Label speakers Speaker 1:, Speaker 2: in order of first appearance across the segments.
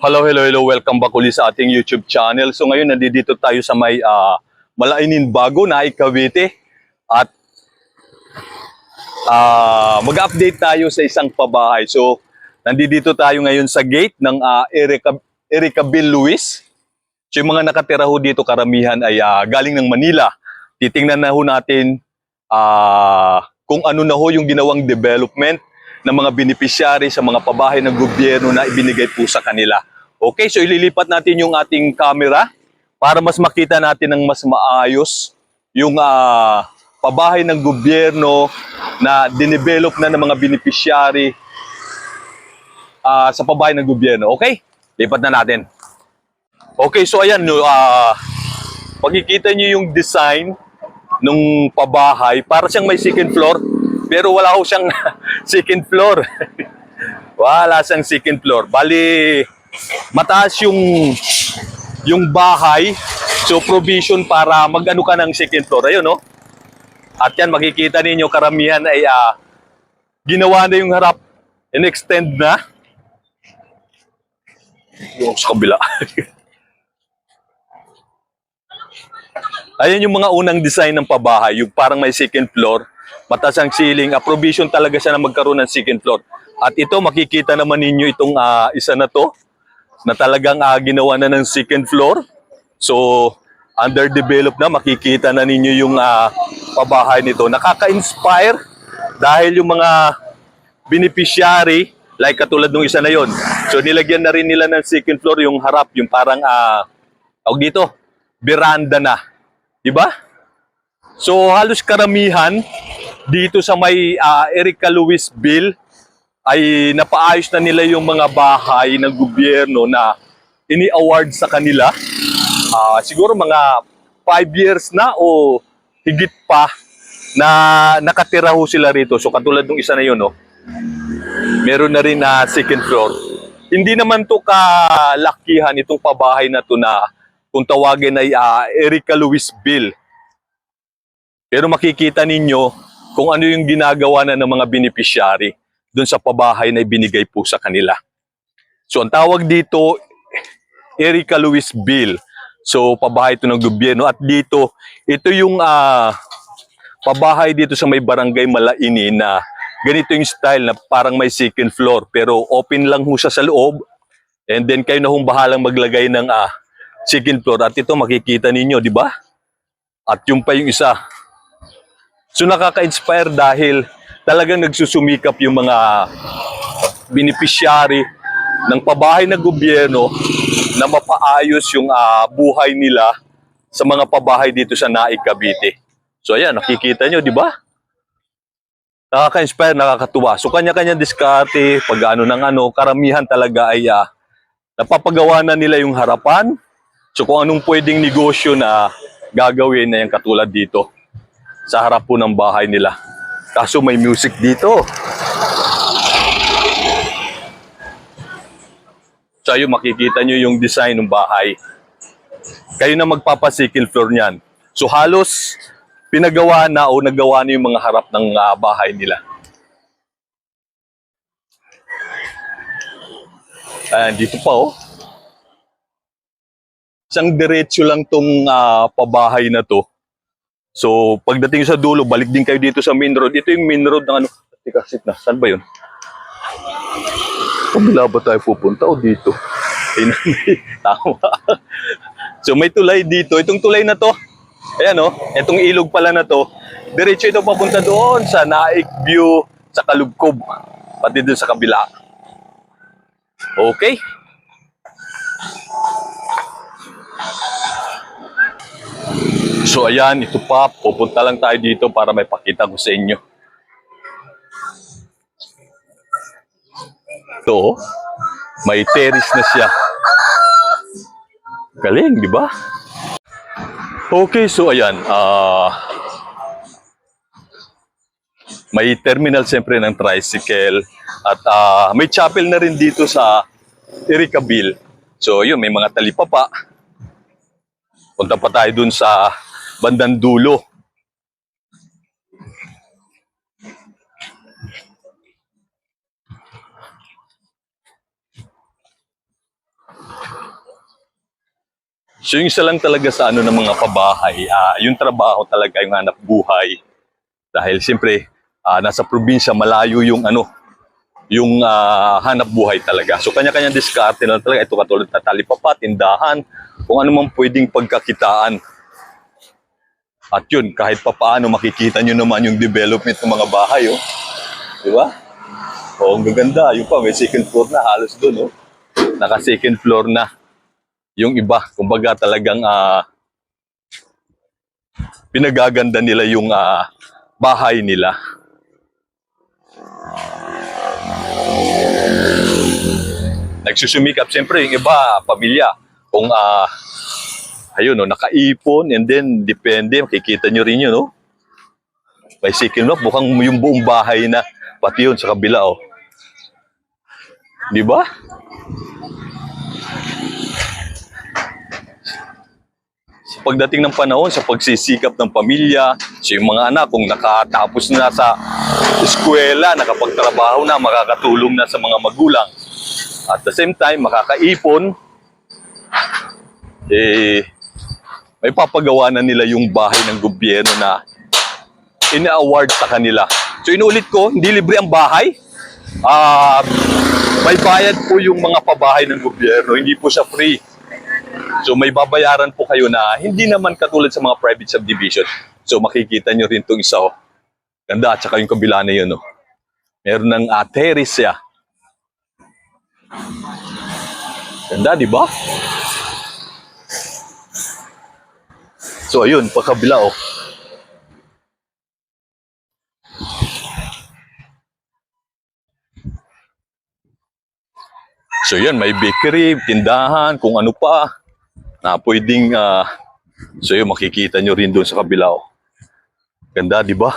Speaker 1: Hello, hello, hello. Welcome back ulit sa ating YouTube channel. So ngayon, nandito tayo sa may ah, Malainin Bago na Cavite. At ah, mag-update tayo sa isang pabahay. So, nandito tayo ngayon sa gate ng uh, Erica, Erica Bill Luis. So yung mga nakatira ho dito, karamihan ay ah, galing ng Manila. Titingnan na ho natin ah, kung ano na ho yung ginawang development ng mga beneficiary sa mga pabahay ng gobyerno na ibinigay po sa kanila. Okay, so ililipat natin yung ating camera para mas makita natin ng mas maayos yung ah, pabahay ng gobyerno na dinevelop na ng mga beneficiary ah, sa pabahay ng gobyerno. Okay? Lipat na natin. Okay, so ayan, no, ah, makikita nyo yung design nung pabahay. Para siyang may second floor, pero wala ko siyang second floor. wala siyang second floor. Bali, mataas yung yung bahay. So provision para magano ka ng second floor. Ayun, no? At yan, makikita ninyo karamihan ay ah, ginawa na yung harap. In-extend na. Yung sa kabila. Ayan yung mga unang design ng pabahay, yung parang may second floor, mataas ang ceiling, a provision talaga siya na magkaroon ng second floor. At ito, makikita naman ninyo itong ah, isa na to, na talagang ah, ginawa na ng second floor. So, underdeveloped na, makikita na ninyo yung ah, pabahay nito. Nakaka-inspire dahil yung mga beneficiary, like katulad nung isa na yon. So, nilagyan na rin nila ng second floor yung harap, yung parang, ah, tawag dito, veranda na. Diba? So halos karamihan dito sa may ah, Erica Louisville ay napaayos na nila yung mga bahay ng gobyerno na ini-award sa kanila. Ah, siguro mga 5 years na o higit pa na nakatira ho sila rito. So katulad ng isa na yun, no? meron na rin na second floor. Hindi naman to kalakihan itong pabahay na to na kung tawagin ay ah, Erica Louisville. Pero makikita ninyo kung ano yung ginagawa na ng mga beneficiary doon sa pabahay na ibinigay po sa kanila. So ang tawag dito, Erica Louisville. So pabahay ito ng gobyerno at dito, ito yung ah, pabahay dito sa may barangay Malaini na ganito yung style na parang may second floor pero open lang ho siya sa loob and then kayo na hong bahalang maglagay ng ah, second floor at ito makikita ninyo, di ba? At yung pa yung isa. So nakaka-inspire dahil talagang nagsusumikap yung mga beneficiary ng pabahay ng gobyerno na mapaayos yung ah, buhay nila sa mga pabahay dito sa Naik, Cavite. So ayan, nakikita nyo, di ba? Nakaka-inspire, nakakatuwa. So kanya-kanya diskarte, pag ano ng ano, karamihan talaga ay ah, napapagawa na nila yung harapan. So kung anong pwedeng negosyo na gagawin na yung katulad dito sa harap po ng bahay nila. Kaso may music dito. Ayun, makikita nyo yung design ng bahay. Kayo na magpapa-second floor niyan. So halos pinagawa na o nagawa na yung mga harap ng ah, bahay nila. Ayan, dito pa oh. Isang diretso lang tong ah, pabahay na to. So, pagdating sa dulo, balik din kayo dito sa main road. Ito yung main road ng ano. Teka, sit na. Saan ba yun? Kabila ba tayo pupunta o dito? Ayun, Tama. so, may tulay dito. Itong tulay na to, ayan o, itong ilog pala na to, diretso ito papunta doon sa Naik View, sa Kalubkob. Pati doon sa kabila. Okay? So ayan, ito pa, pupunta lang tayo dito para may pakita ko sa inyo. Ito, may terrace na siya. Galing, di ba? Okay, so ayan, ah may terminal siyempre ng tricycle at ah, may chapel na rin dito sa Ericaville. So yun, may mga talipapa. Punta pa tayo dun sa bandang dulo. So yung isa lang talaga sa ano ng mga pabahay, ah, yung trabaho talaga, yung hanap buhay. Dahil siyempre, ah, nasa probinsya, malayo yung ano, yung ah, hanap buhay talaga. So kanya-kanyang diskarte na talaga. Ito katulad na talipapa, tindahan, kung ano man pwedeng pagkakitaan. At yun, kahit pa paano makikita nyo naman yung development ng mga bahay, oh. Di ba? Oh, ang gaganda. Yung pa, may second floor na halos doon, oh. Naka second floor na. Yung iba, kumbaga talagang ah, pinagaganda nila yung ah, bahay nila. Nagsusumikap, siyempre, yung iba, pamilya. Kung, ah, ayun, no, nakaipon, and then, depende, makikita nyo rin yun, no? Second floor, mukhang yung buong bahay na, pati yun sa kabila, oh. Di ba? Sa pagdating ng panahon, sa pagsisikap ng pamilya, sa yung mga anak, kung nakatapos na sa eskwela, nakapagtrabaho na, makakatulong na sa mga magulang. At the same time, makakaipon, eh, may papagawa na nila yung bahay ng gobyerno na ina-award sa kanila. So inuulit ko, hindi libre ang bahay. Ah, may bayad po yung mga pabahay ng gobyerno, hindi po siya free. So may babayaran po kayo na hindi naman katulad sa mga private subdivision. So makikita nyo rin itong isa. Oh. Ganda at saka yung kabila na yun. Oh. Meron ng uh, terrace siya. Ganda, di ba? So ayun, pagkabila oh. So yan, may bakery, tindahan, kung ano pa na pwedeng ah, so yun makikita nyo rin doon sa kabila. oh. Ganda, di ba?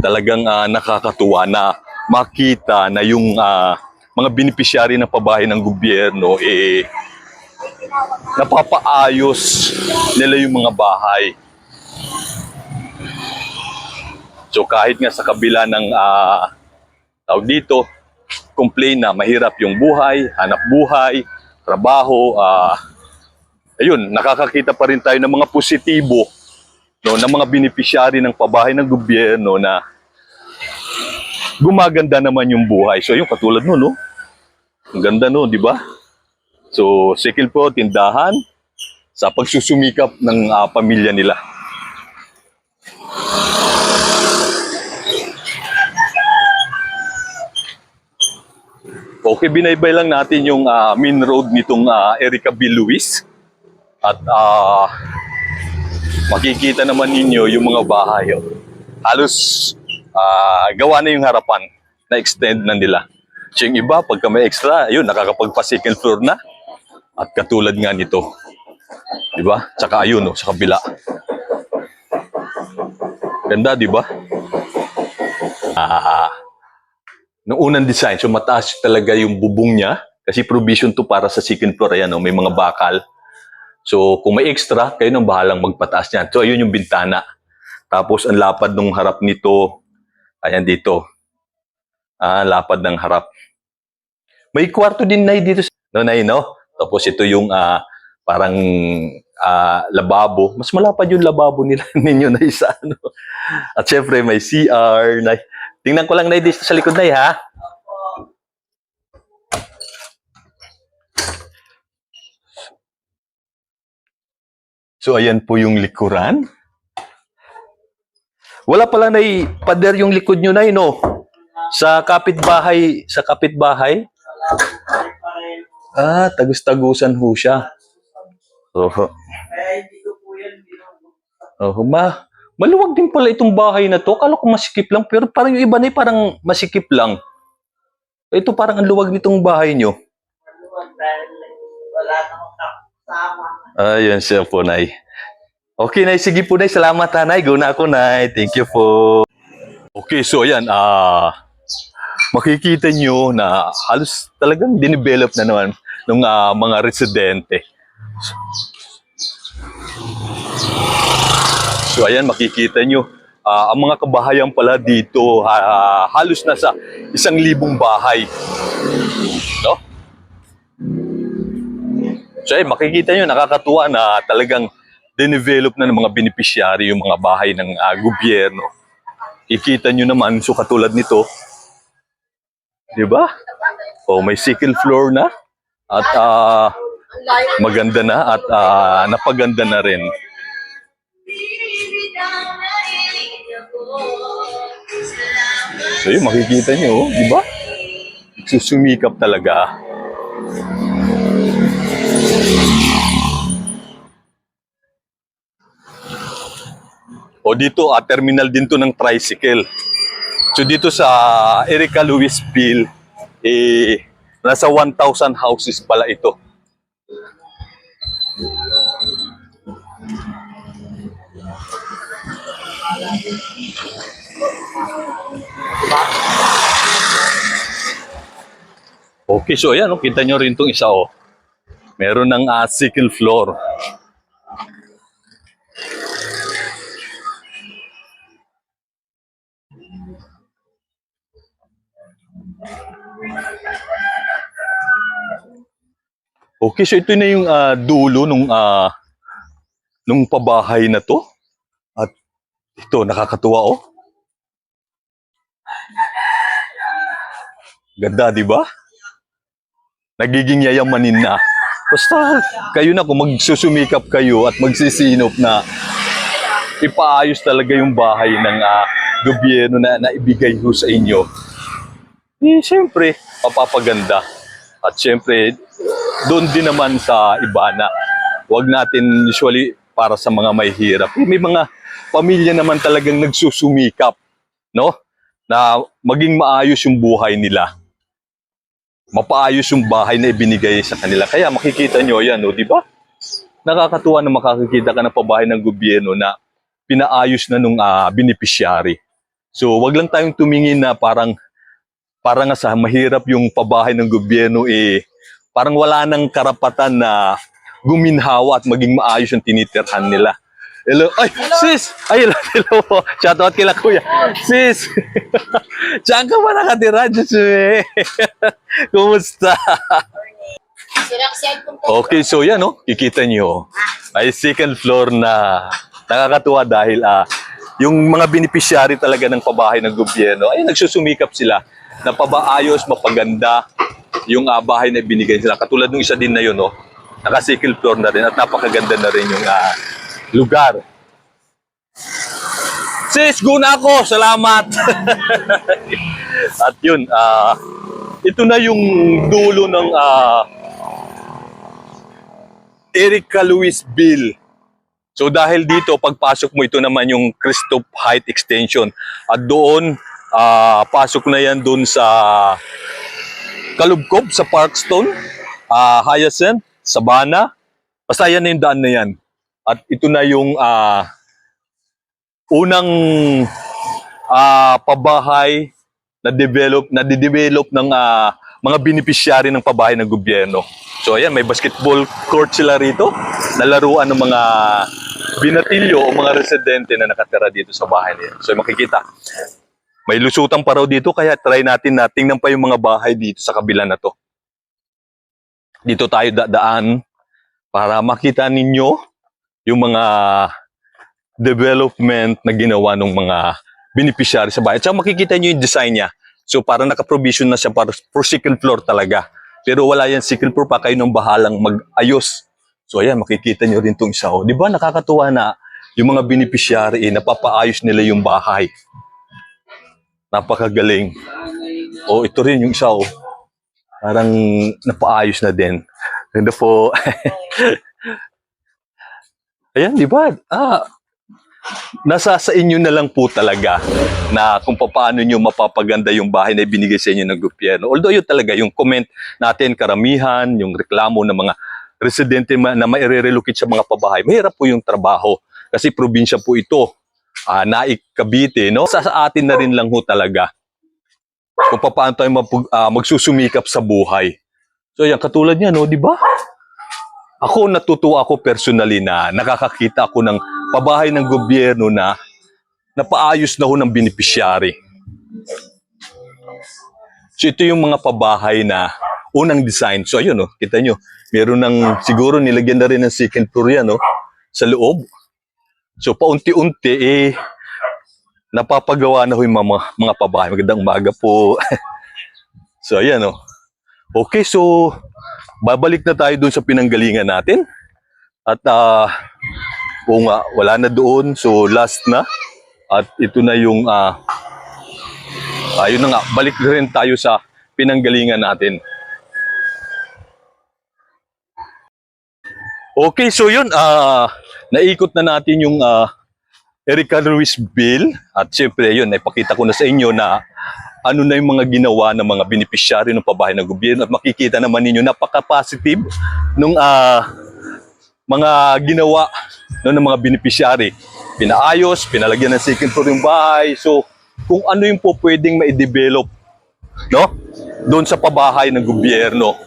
Speaker 1: Talagang ah, nakakatuwa na makita na yung ah, mga beneficiary ng pabahay ng gobyerno eh napapaayos nila yung mga bahay. So kahit nga sa kabila ng ah, tawag dito, complain na mahirap yung buhay, hanap buhay, trabaho, ah ayun, nakakakita pa rin tayo ng mga positibo no, ng mga beneficiary ng pabahay ng gobyerno na gumaganda naman yung buhay. So yung katulad no, no? Ang ganda no, di ba? So, second po, tindahan sa pagsusumikap ng ah, pamilya nila. Okay, binaybay lang natin yung ah, main road nitong ah, Erica B. Luis. At ah, makikita naman ninyo yung mga bahay. oh. Halos ah, gawa na yung harapan na extend na nila. So yung iba, pagka may extra, yun, nakakapagpa second floor na. At katulad nga nito. Di ba? Tsaka ayun, oh, sa kabila. Ganda, di ba? Ah, Noong unang design, so mataas talaga yung bubong niya kasi provision to para sa second floor. Ayan, oh, may mga bakal. So, kung may extra, kayo nang bahalang magpataas niyan. So, ayun yung bintana. Tapos, ang lapad ng harap nito, ayan dito. Ah, lapad ng harap. May kwarto din na dito. No, na no? Tapos, ito yung ah, parang ah, lababo. Mas malapad yung lababo nila ninyo na isa. Ano? At syempre, may CR. Na, tingnan ko lang na dito sa likod na ha. So, ayan po yung likuran. Wala pala na pader yung likod nyo na no? Sa kapitbahay, sa kapitbahay? Ah, tagus-tagusan ho siya. Oho. Oh, ma maluwag din pala itong bahay na to. Kala ko masikip lang, pero parang yung iba na parang masikip lang. Ito parang ang luwag nitong bahay nyo.
Speaker 2: wala namang kasama.
Speaker 1: Ayun siya po, Nay. Okay, Nay. Sige po, Nay. Salamat, ha, Nay. Go na ako, Nay. Thank you po. Okay, so ayan. Ah, makikita nyo na halos talagang dinevelop na naman ng mga residente. So ayan, makikita nyo. ah, ang mga kabahayan pala dito, ha- halos nasa isang libong bahay. No? So eh, makikita nyo, nakakatuwa na talagang dinevelop na ng mga beneficiary yung mga bahay ng ah, gobyerno. Kikita nyo naman, so katulad nito, di ba? O may second floor na at ah, maganda na at ah, napaganda na rin. So yun, makikita nyo, di ba? Susumikap talaga. O dito, ah, terminal din to ng tricycle. So dito sa Erica Louisville, eh, nasa 1,000 houses pala ito. Okay, so ayan, oh, kita nyo rin itong isa, oh. Meron ng uh, second floor. Okay, so ito na yung ah, dulo nung ah, nung pabahay na to. At ito, nakakatuwa oh. Ganda, di ba? Nagiging yayamanin na. Basta kayo na kung magsusumikap kayo at magsisinop na ipaayos talaga yung bahay ng ah, gobyerno na naibigay ho sa inyo. Eh, siyempre, mapapaganda. At siyempre, doon din naman sa iba na wag natin usually para sa mga may hirap. May mga pamilya naman talagang nagsusumikap, no? Na maging maayos yung buhay nila. Mapaayos yung bahay na ibinigay sa kanila. Kaya makikita nyo yan, no? di ba? Nakakatuwa na makakakita ka ng pabahay ng gobyerno na pinaayos na nung ah, beneficiary. So, wag lang tayong tumingin na parang parang nga sa mahirap yung pabahay ng gobyerno eh parang wala nang karapatan na guminhawa at maging maayos yung tinitirhan nila. Hello. Ay, sis! Ay, hello, hello po. Shoutout kila kuya. Sis! Diyan ka ba nakatira? Eh. Kumusta? Okay, so yan, no? Kikita nyo. Ay second floor na nakakatuwa dahil ah, yung mga beneficiary talaga ng pabahay ng gobyerno ay nagsusumikap sila na pabaayos, mapaganda yung ah, bahay na binigay sila. Katulad ng isa din na yun, no? Naka-second floor na rin at napakaganda na rin yung ah, lugar. Sis, guna ako. Salamat. at yun, ah, ito na yung dulo ng ah, Erica Louisville. So dahil dito, pagpasok mo, ito naman yung Christoph Height Extension. At doon, ah, pasok na yan doon sa Kalubkob, sa Parkstone, ah, Hyacinth, Sabana. Basta yan na yung daan na yan. At ito na yung ah, unang ah, pabahay na develop na develop ng ah, mga beneficiary ng pabahay ng gobyerno. So ayan, may basketball court sila rito na laruan ng mga binatilyo o mga residente na nakatira dito sa bahay nila. So makikita, may lusutan pa raw dito kaya try natin na tingnan pa yung mga bahay dito sa kabila na to. Dito tayo dadaan para makita ninyo yung mga development na ginawa ng mga beneficiary sa bahay. At saka makikita nyo yung design niya. So parang naka-provision na siya para for second floor talaga. Pero wala yan second floor pa kayo nang bahalang mag-ayos. So ayan, makikita nyo rin itong isa. Oh. Di ba nakakatuwa na yung mga beneficiary, eh, napapaayos nila yung bahay. Napakagaling. Oh, ito rin yung isa. Oh. Parang napaayos na din. Ganda po. Ayan, di ba? Ah, nasa sa inyo na lang po talaga na kung paano nyo mapapaganda yung bahay na ibinigay sa inyo ng gobyerno. Although yun talaga, yung comment natin, karamihan, yung reklamo ng mga residente na maire-relocate sa mga pabahay, mahirap po yung trabaho kasi probinsya po ito. Ah, Naik, no? Sa, sa atin na rin lang ho talaga kung paano tayo mapag- ah, magsusumikap sa buhay. So yan, katulad niya, no, di ba? Ako natutuwa ako personally na nakakakita ako ng pabahay ng gobyerno na napaayos na ho ng beneficiary. So ito yung mga pabahay na unang design. So ayun, no, kita nyo, meron ng, siguro nilagyan na rin ng second floor yan, no, sa loob. So paunti-unti, eh, napapagawa na ho yung mga, mga pabahay. Magandang umaga po. so ayan, no. Okay, so babalik na tayo doon sa pinanggalingan natin. At ah, oo nga, wala na doon. So last na. At ito na yung ah ayun na nga, balik na rin tayo sa pinanggalingan natin. Okay, so yun, ah naikot na natin yung ah Erica Ruiz Bill. At syempre, yun, naipakita ko na sa inyo na ano na yung mga ginawa ng mga beneficiary ng pabahay ng gobyerno. At makikita naman ninyo, napaka-positive nung ah mga ginawa no, ng mga beneficiary. Pinaayos, pinalagyan ng second floor yung bahay. So, kung ano yung po pwedeng ma-develop no? doon sa pabahay ng gobyerno.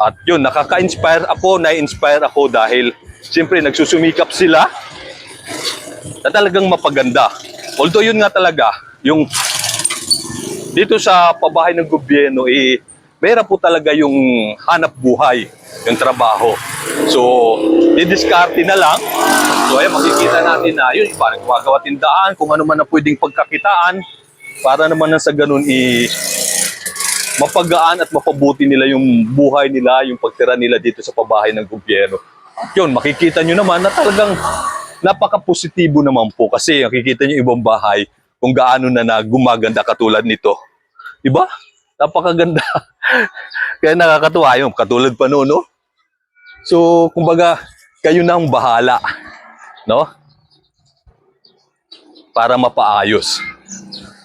Speaker 1: At yun, nakaka-inspire ako, na-inspire ako dahil siyempre nagsusumikap sila na talagang mapaganda. Although yun nga talaga, yung dito sa pabahay ng gobyerno, eh, meron po talaga yung hanap buhay, yung trabaho. So, didiskarte na lang. So, ayan, makikita natin na yun, parang gumagawa tindaan, kung ano man ang pwedeng pagkakitaan, para naman na sa ganun, i mapagaan at mapabuti nila yung buhay nila, yung pagtira nila dito sa pabahay ng gobyerno. Yun, makikita nyo naman na talagang napaka-positibo naman po kasi nakikita nyo ibang bahay kung gaano na na gumaganda katulad nito. Diba? Napakaganda. Kaya nakakatuwa yun, katulad pa noon, no? So, kumbaga, kayo na ang bahala, no? Para mapaayos.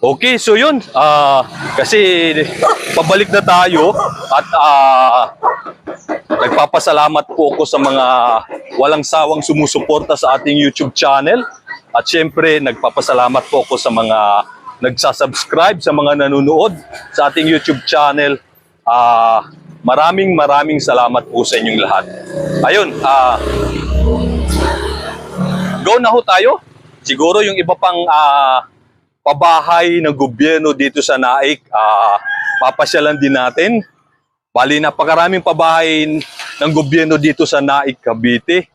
Speaker 1: Okay, so yun. ah kasi pabalik na tayo at ah, nagpapasalamat po ako sa mga walang sawang sumusuporta sa ating YouTube channel. At syempre, nagpapasalamat po ako sa mga nagsasubscribe, sa mga nanonood sa ating YouTube channel. Ah, maraming maraming salamat po sa inyong lahat. Ayun, ah go na ho tayo. Siguro yung iba pang ah, pabahay ng gobyerno dito sa Naik, ah, papasyalan din natin. Bali, napakaraming pabahay ng gobyerno dito sa Naik, Cavite.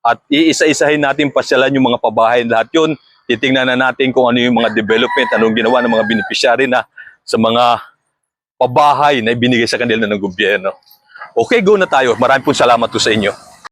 Speaker 1: At iisa-isahin natin pasyalan yung mga pabahay. Lahat yun, titingnan na natin kung ano yung mga development, anong ginawa ng mga beneficiary na sa mga pabahay na ibinigay sa kanila ng gobyerno. Okay, go na tayo. Maraming po salamat po sa inyo.